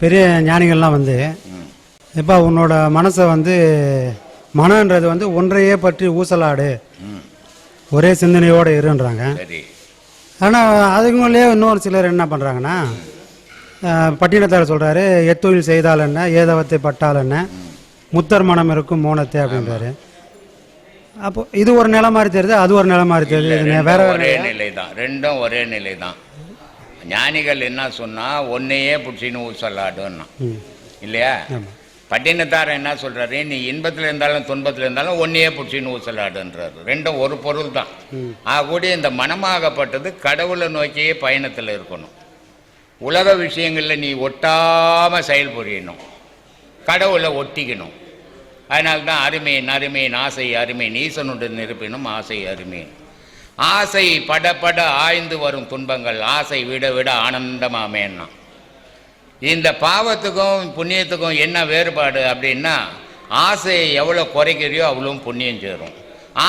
பெரிய ஞானிகள்லாம் வந்து. இப்போ உன்னோட மனசை வந்து மனன்றது வந்து ஒன்றையே பற்றி ஊசலாடு. ஒரே சிந்தனையோடு இருன்றாங்க. ஆனால் அதுக்குள்ளே இன்னொரு சிலர் என்ன பண்ணுறாங்கன்னா பட்டினத்தார் சொல்கிறாரு எத்தொழில் செய்தால் என்ன? ஏதவத்தை பட்டால் என்ன? முத்தர் மனம் இருக்கும் மோனத்தை அப்படின்றாரு. அப்போ இது ஒரு நிலை மாதிரி தெரியுது? அது ஒரு நிலை மாதிரி தெரியுது? வேற ஒரே நிலை தான் ரெண்டும் ஒரே நிலை தான் ஞானிகள் என்ன சொன்னா ஒன்னையே பிடிச்சின்னு ஊசலாடுன்னா இல்லையா? ஆமாம் பட்டினத்தார் என்ன சொல்றாரு நீ இன்பத்தில் இருந்தாலும் துன்பத்தில் இருந்தாலும் ஒன்னையே பிடிச்சின்னு ஊசலாடுன்றாரு ரெண்டும் ஒரு பொருள் தான். ஆகக்கூடிய இந்த மனமாகப்பட்டது கடவுளை நோக்கியே பயணத்தில் இருக்கணும். உலக விஷயங்களில் நீ ஒட்டாம செயல்புரியணும். கடவுளை ஒட்டிக்கணும். அதனால தான் அருமையின் அருமையின் ஆசை அருமையின் ஈசனுடன் இருப்பினும் ஆசை அருமையின் ஆசை பட பட ஆய்ந்து வரும் துன்பங்கள். ஆசை விட விட ஆனந்தமாமேன்னா. இந்த பாவத்துக்கும் புண்ணியத்துக்கும் என்ன வேறுபாடு அப்படின்னா ஆசையை எவ்வளோ குறைக்கிறியோ அவ்வளோ புண்ணியம் சேரும்.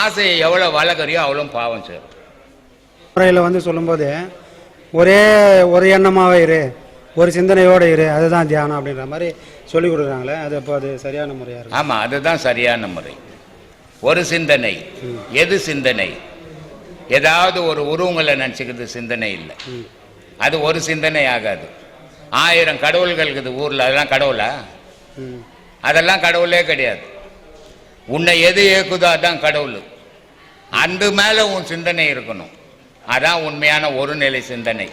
ஆசையை எவ்வளோ வளர்க்குறியோ அவ்வளோ பாவம் சேரும். முறையில் வந்து சொல்லும்போது ஒரே ஒரு எண்ணமாகவே இரு ஒரு சிந்தனையோடு இரு அதுதான் தியானம் அப்படின்ற மாதிரி சொல்லி கொடுக்குறாங்களே அது அப்போ அது சரியான முறையாக இருக்கும்? ஆமாம் அதுதான் சரியான முறை. ஒரு சிந்தனை. எது சிந்தனை? ஏதாவது ஒரு உருவங்களை நினச்சிக்கிறது சிந்தனை இல்லை. அது ஒரு சிந்தனை ஆகாது. ஆயிரம் கடவுள்கள் இருக்குது ஊரில் அதெல்லாம் கடவுளா? அதெல்லாம் கடவுளே கிடையாது. உன்னை எது இயக்குதோ அதான் கடவுள். அந்த மேலே உன் சிந்தனை இருக்கணும். அதான் உண்மையான ஒரு நிலை சிந்தனை.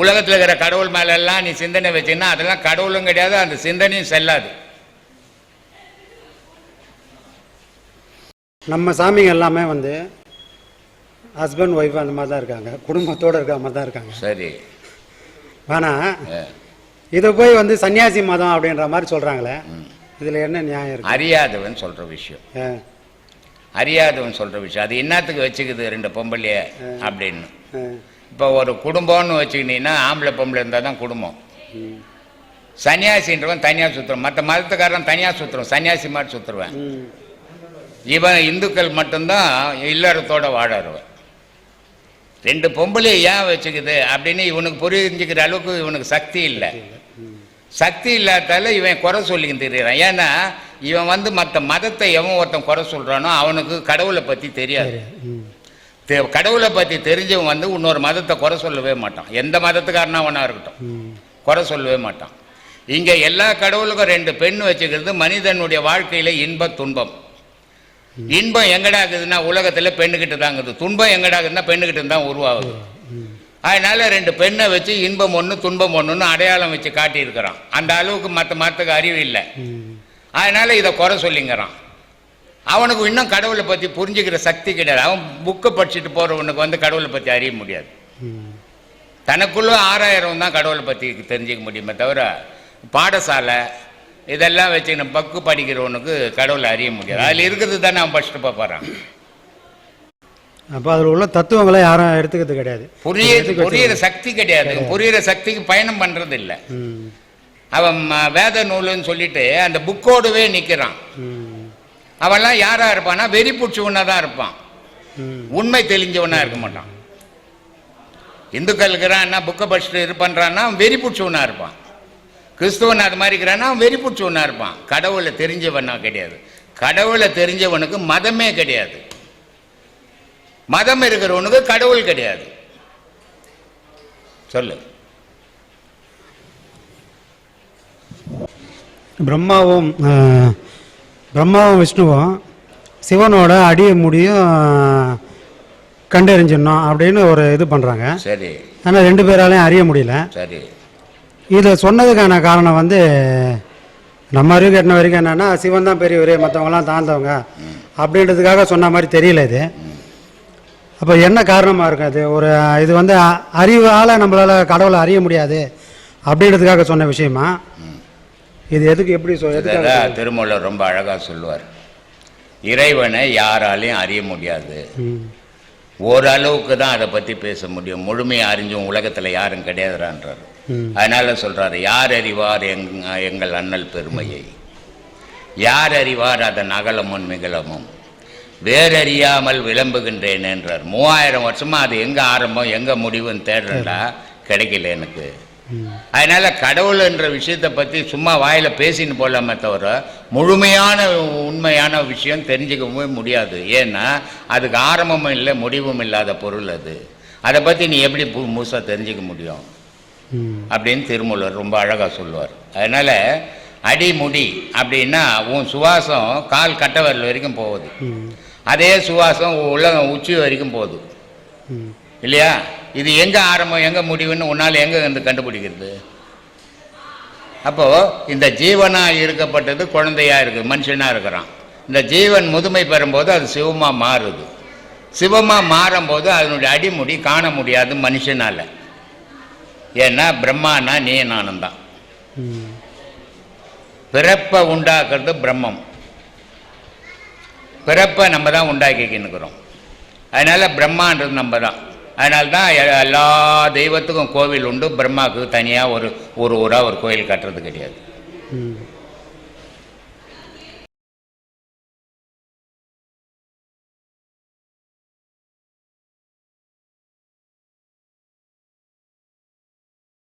உலகத்தில் இருக்கிற கடவுள் மேலெல்லாம் நீ சிந்தனை வச்சீங்கன்னா அதெல்லாம் கடவுளும் கிடையாது அந்த சிந்தனையும் செல்லாது. நம்ம சாமிங்க எல்லாமே வந்து ஹஸ்பண்ட் ஒய்ஃப் அந்த மாதிரி தான் இருக்காங்க. குடும்பத்தோடு இருக்க மாதிரி தான் இருக்காங்க. சரி. ஆனால். இதை போய் வந்து சன்னியாசி மதம் அப்படின்ற மாதிரி சொல்கிறாங்களே. இதில் என்ன நியாயம் இருக்கு? அறியாதவன் சொல்ற விஷயம். அறியாதவன் சொல்ற விஷயம். அது என்னத்துக்கு வச்சுக்குது ரெண்டு பொம்பளைய அப்படின்னு? இப்போ ஒரு குடும்பம்னு வச்சுக்கிட்டீங்கன்னா ஆம்பளை பொம்பளை இருந்தால் தான் குடும்பம். சன்னியாசின்றவன் தனியாக சுற்றுறான் மற்ற மதத்துக்காரன் தனியாக சுற்றுறான் சன்னியாசி மாதிரி சுற்றுருவேன் இவன் இந்துக்கள் மட்டும்தான் இல்லறத்தோட வாழறவன். ரெண்டு பொம்பளை ஏன் வச்சுக்குது? அப்படின்னு இவனுக்கு புரிஞ்சுக்கிற அளவுக்கு இவனுக்கு சக்தி இல்லை. சக்தி இல்லாதால இவன் குறை சொல்லிக்கிட்டு தெரியுறான். ஏன்னா இவன் வந்து மற்ற மதத்தை எவன் ஒருத்தன் குறை சொல்றானோ அவனுக்கு கடவுளை பற்றி தெரியாது. தெ- கடவுளை பற்றி தெரிஞ்சவன் வந்து இன்னொரு மதத்தை குறை சொல்லவே மாட்டான். எந்த மதத்துக்காரனா அவனா இருக்கட்டும் குறை சொல்லவே மாட்டான். இங்கே எல்லா கடவுளுக்கும் ரெண்டு பெண் வச்சுக்கிறது மனிதனுடைய வாழ்க்கையில இன்ப துன்பம். இன்பம் எங்கடா இருக்குதுன்னா உலகத்தில் பெண்ணுக்கிட்ட இருக்குது. துன்பம் எங்கடா இருக்குதுன்னா பெண்ணுக்கிட்ட தான் உருவாகுது. அதனால ரெண்டு பெண்ணை வச்சு இன்பம் ஒன்று துன்பம் ஒன்றுன்னு அடையாளம் வச்சு காட்டியிருக்கிறான். அந்த அளவுக்கு மற்ற மரத்துக்கு அறிவு இல்லை. அதனால இதை குறை சொல்லிங்கிறான். அவனுக்கு இன்னும் கடவுளை பற்றி புரிஞ்சுக்கிற சக்தி கிடையாது. அவன் புக்கை படிச்சுட்டு போகிறவனுக்கு வந்து கடவுளை பற்றி அறிய முடியாது. தனக்குள்ள ஆறாயிரம் தான் கடவுளை பற்றி தெரிஞ்சுக்க முடியுமே தவிர பாடசாலை இதெல்லாம் வச்சு நம்ம பக்கு படிக்கிறவனுக்கு கடவுளை அறிய முடியாது. அதில் இருக்கிறது தானே அவன் படிச்சுட்டு போகிறான் அப்போ அதில் உள்ள தத்துவங்களை யாரும் எடுத்துக்கிறது கிடையாது. புரிய புரியிற சக்தி கிடையாது. புரியிற சக்திக்கு பயணம் பண்ணுறது இல்லை அவன் வேத நூலுன்னு சொல்லிட்டு அந்த புக்கோடவே நிற்கிறான் ம், அவன்லாம் யாரா இருப்பான்னா வெறி பிடிச்சவனா தான் இருப்பான். உண்மை தெளிஞ்சவனா இருக்க மாட்டான். இந்துக்கள் இருக்கிறான்னா புக்கை படிச்சுட்டு இருப்பான்றான்னா அவன் வெறி பிடிச்சவனா இருப்பான். கிறிஸ்துவன் அது மாதிரி இருக்கிறான்னா வெறி பிடிச்சவனா இருப்பான். கடவுளை தெரிஞ்சவனா கிடையாது. கடவுளை தெரிஞ்சவனுக்கு மதமே கிடையாது. மதம் இருக்கிறவனுக்கு கடவுள் கிடையாது. சொல்லு. பிரம்மாவும் பிரம்மாவும் விஷ்ணுவும் சிவனோட அடிய முடியும் கண்டறிஞ்சிடணும் அப்படின்னு ஒரு இது பண்ணுறாங்க சரி. ஆனால் ரெண்டு பேராலையும் அறிய முடியல. சரி. இதை சொன்னதுக்கான காரணம் வந்து நம்ம அறிவு கட்டின வரைக்கும் என்னன்னா சிவன் தான் பெரியவர் மற்றவங்களாம் தாழ்ந்தவங்க. அப்படின்றதுக்காக சொன்ன மாதிரி தெரியல இது. அப்போ என்ன காரணமாக இருக்கும் அது ஒரு இது வந்து அறிவால் நம்மளால் கடவுளை அறிய முடியாது அப்படின்றதுக்காக சொன்ன விஷயமா? இது எதுக்கு எப்படி சொல் எதுக்காக இதெல்லாம் திருமூலர் ரொம்ப அழகா சொல்லுவார். இறைவனை யாராலையும் அறிய முடியாது. ஓரளவுக்கு தான் அதை பற்றி பேச முடியும். முழுமையாக அறிஞ்சும் உலகத்தில் யாரும் கிடையாதுன்றார் ம், அதனால சொல்றாரு யார் அறிவார் எங் எங்கள் அண்ணல் பெருமையை? யார் அறிவார் அதன் அகலமும் மிகலமும் வேறறியாமல் விளம்புகின்றேன் என்றார் மூவாயிரம் வருஷமா அது எங்க ஆரம்பம் எங்க முடிவுன்னு தேடுறேன்டா. கிடைக்கல எனக்கு. அதனால கடவுள்ன்ற விஷயத்தை பற்றி சும்மா வாயில் பேசின்னு போகலாமே தவிர முழுமையான உண்மையான விஷயம் தெரிஞ்சுக்கவே முடியாது. ஏன்னா அதுக்கு ஆரம்பமும் இல்லை முடிவும் இல்லாத பொருள் அது. அதை பற்றி நீ எப்படி பு- முழுசா தெரிஞ்சுக்க முடியும்? அப்படின்னு திருமூலர் ரொம்ப அழகாக சொல்லுவார். அதனால் அடிமுடி அப்படின்னா உன் சுவாசம் கால் கட்டை விரல் வரைக்கும் போகுது. அதே சுவாசம் உலகம் உச்சி வரைக்கும் போகுது. இல்லையா? இது எங்கே ஆரம்பம் எங்கே முடிவுன்னு உன்னால் எங்கே வந்து கண்டுபிடிக்கிறது? அப்போது இந்த ஜீவனாக இருக்கப்பட்டது குழந்தையாக இருக்குது மனுஷனாக இருக்கிறான். இந்த ஜீவன் முதுமை பெறும்போது அது சிவமாக மாறுது. சிவமாக மாறும்போது அதனுடைய அடிமுடி காண முடியாது மனுஷனால். ஏன்னா பிரம்மானா நீ நானும் தான் பிறப்பை உண்டாக்குறது பிரம்மம். பிறப்பை நம்ம தான் உண்டாக்கிக்கின்னுக்கிறோம் அதனால் பிரம்மான்றது நம்ம தான். அதனால தான் எல்லா தெய்வத்துக்கும் கோவில் உண்டு பிரம்மாவுக்கு தனியாக ஒரு ஒரு ஊராக ஒரு கோயில் கட்டுறது கிடையாது.